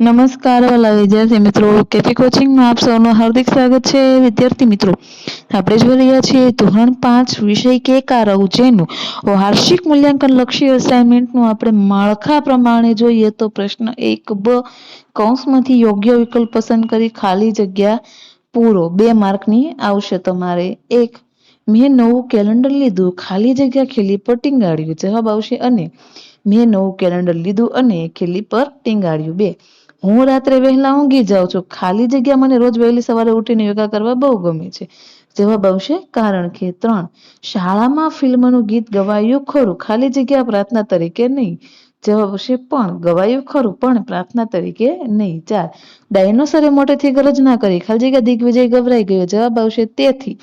નમસ્કાર, વાલા વિદ્યાર્થી મિત્રો. કેપી કોચિંગમાં આપ સૌનું હાર્દિક સ્વાગત છે, વિદ્યાર્થી મિત્રો. આપણે જોઈ રહ્યા છીએ ધોરણ પાંચ, વિષય કે કારવ જેનું વાર્ષિક મૂલ્યાંકન લક્ષી અસાઇનમેન્ટનું આપણે માળખા પ્રમાણે જોઈએ તો પ્રશ્ન એક બ, કૌંસમાંથી યોગ્ય વિકલ્પ પસંદ કરી ખાલી જગ્યા પૂરો. બે માર્કની આવશે તમારે. એક, મેં નવું કેલેન્ડર લીધું, ખાલી જગ્યા ખીલી પર ટીંગાડ્યું. જવાબ આવશે અને, મેં નવું કેલેન્ડર લીધું અને ખીલી પર ટીંગાડ્યું. બે હું રાત્રે વહેલા ઊંઘી જાઉં છું. ખાલી જગ્યા મને રોજ વહેલી સવારે ઉઠીને યોગા કરવા બહુ ગમે છે. જવાબ આવશે, કારણ કે ત્રણ. શાળામાં ફિલ્મનું ગીત ગવાયું ખરું. ખાલી જગ્યા પ્રાર્થના તરીકે નહીં. જવાબ આવશે, પણ ગવાયું ખરું, પણ પ્રાર્થના તરીકે નહીં ચાર ડાયનોસરે મોટેથી ગર્જના કરી. ખાલી જગ્યા દિગ્વિજય ગભરાઈ ગયો. જવાબ આવશે, તેથી.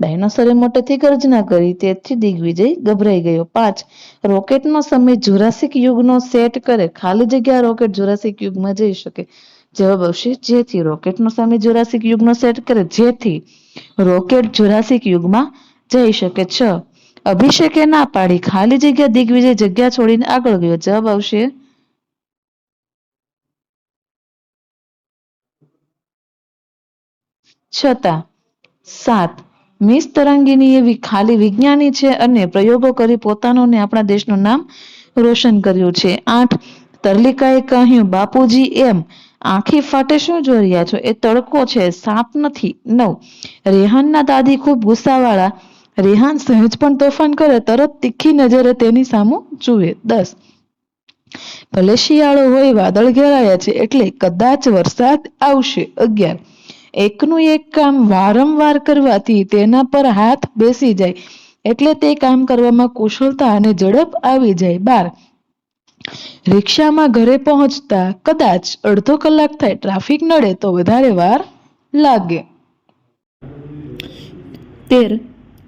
ડાયનોસરે મોટેથી ગર્જના કરી. તેથી દિગ્વિજય ગભરાઈ ગયો. પાંચ, રોકેટનો સમય જુરાસિક યુગનો સેટ કરે. ખાલી જગ્યા રોકેટ જુરાસિક યુગમાં જઈ શકે. જવાબ આવશે, જેથી. રોકેટનો સમય જુરાસિક યુગનો સેટ કરે. જેથી રોકેટ જુરાસિક યુગમાં જઈ શકે. છ અભિષેકે ના પાડી ખાલી જગ્યા દિગ્વિજય જગ્યા છોડીને આગળ ગયો. જવાબ આવશે. છતાં સાત. મિસ તરંગીની એવી ખાલી વિજ્ઞાની છે અને પ્રયોગો કરી પોતાનું અને આપણા દેશનું નામ રોશન કર્યું છે. આઠ. તરલિકાએ કહ્યું, બાપુજી, એમ. આંખી ફાટે શું જોઈ રહ્યા છો? એ તડકો છે. સાપ નથી. નવ. રેહાનના દાદી ખૂબ ગુસ્સાવાળા રેહાન સહેજ પણ તોફાન કરે, તરત તીખી નજરે તેની સામું જુએ. દસ. ભલે શિયાળો હોય, વાદળ ઘેરાયા છે, એટલે કદાચ વરસાદ આવશે. અગિયાર. એકનું એક કામ વારંવાર કરવાથી તેના પર હાથ બેસી જાય, એટલે તે કામ કરવામાં કુશળતા અને ઝડપ આવી જાય. બાર. રિક્ષામાં ઘરે પહોંચતા કદાચ અડધો કલાક થાય, ટ્રાફિક નડે તો વધારે વાર લાગે. તેર.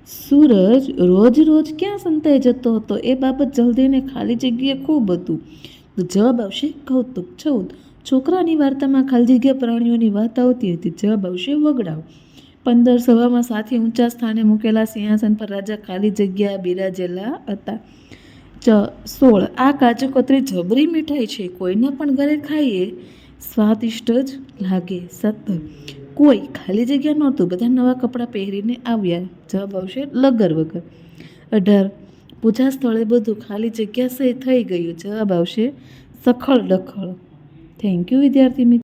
સૂરજ રોજ રોજ ક્યાં સંતાઈ જતો હતો એ બાબત જલ્દીને ખાલી જગ્યાએ ખૂબ હતું. તો જવાબ આવશે કૌતુક. ચૌદ. છોકરાની વાર્તામાં ખાલી જગ્યા પ્રાણીઓની વાત આવતી હતી. જવાબ આવશે વગડાવ. પંદર. સભામાં સાથે ઊંચા સ્થાને મૂકેલા સિંહાસન પર રાજા ખાલી જગ્યા બિરાજેલા હતા. ચ. સોળ. આ કાજુ કતરી જબરી મીઠાઈ છે. કોઈના પણ ઘરે ખાઈએ સ્વાદિષ્ટ જ લાગે. સત્તર. કોઈ ખાલી જગ્યા નહોતું, બધા નવા કપડાં પહેરીને આવ્યા. જવાબ આવશે લગર વગર. અઢાર, પૂજા સ્થળે બધું ખાલી જગ્યા થઈ ગયું. જવાબ આવશે સખળ ડખળ. થેન્ક યુ વિદ્યાર્થી મિત્રો.